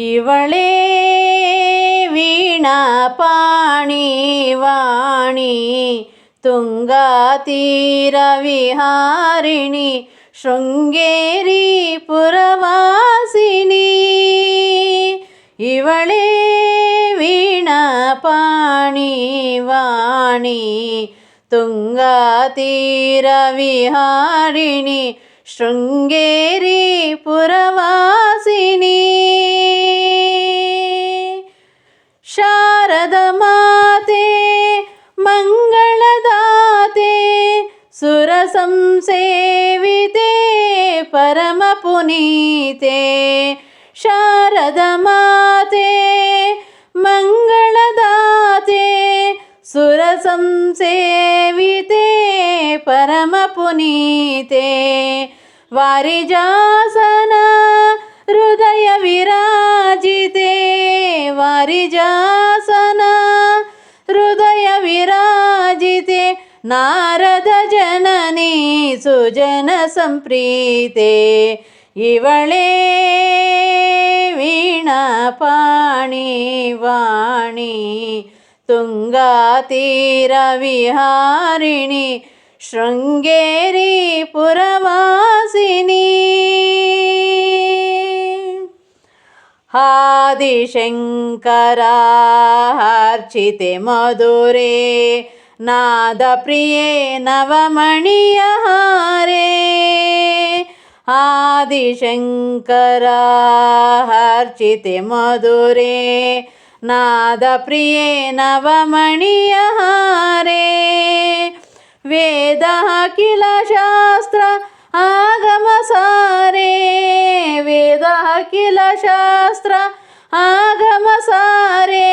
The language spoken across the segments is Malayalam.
ഇവളേ വീണ പാണി വാണി തുങ്കാതീരവിഹാരിണി ശൃംഗേരി പുരവാസിനി. ഇവളെ വീണ പാണി വാണി തുങ്കാതീരവിഹാരിണി ശൃംഗേരി പുരവാസിനി परमपुनीते शारदमाते मङ्गलदाते सुरसंसेविते परमपुनीते वारिजासन हृदयवि नारदजननी सुजनसम्प्रीते इवळे वीणापाणि वाणी तुङ्गातीरविहारिणि शृङ्गेरीपुरमासिनी हादिशङ्करा अर्चिते मधुरे നാദപ്രിയേ നവമണിയഹാരേ ആദിശങ്കരാ ഹർച്ചിതി മധുരേ നാദപ്രിയേ നവമണിയഹാരേ വേദ കില ശാസ്ത്ര ആഗമസാരേ വേദ കില ശാസ്ത്ര ആഗമസാരേ.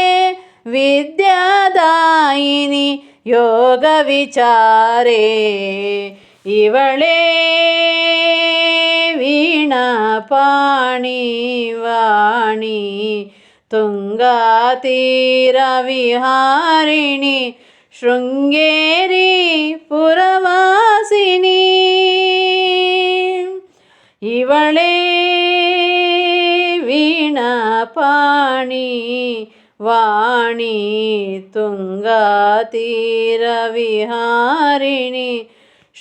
വിദ്യാദായിനി യോഗവിചാരേ. ഇവളെ വീണ പാണി വാണി തുംഗാതീരവിഹാരിണി ശൃംഗേരി പുരവാസിനി. ഇവളെ വീണ പാണി वाणी तुङ्गातीरविहारिणि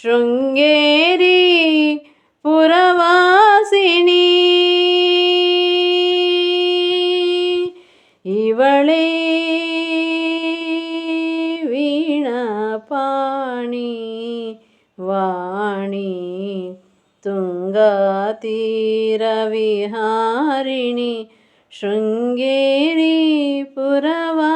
शृङ्गेरी पुरवासिनी। इवळे वीणपाणि वाणी तुङ्गातीरविहारिणि शृङ्गेरी पुरवा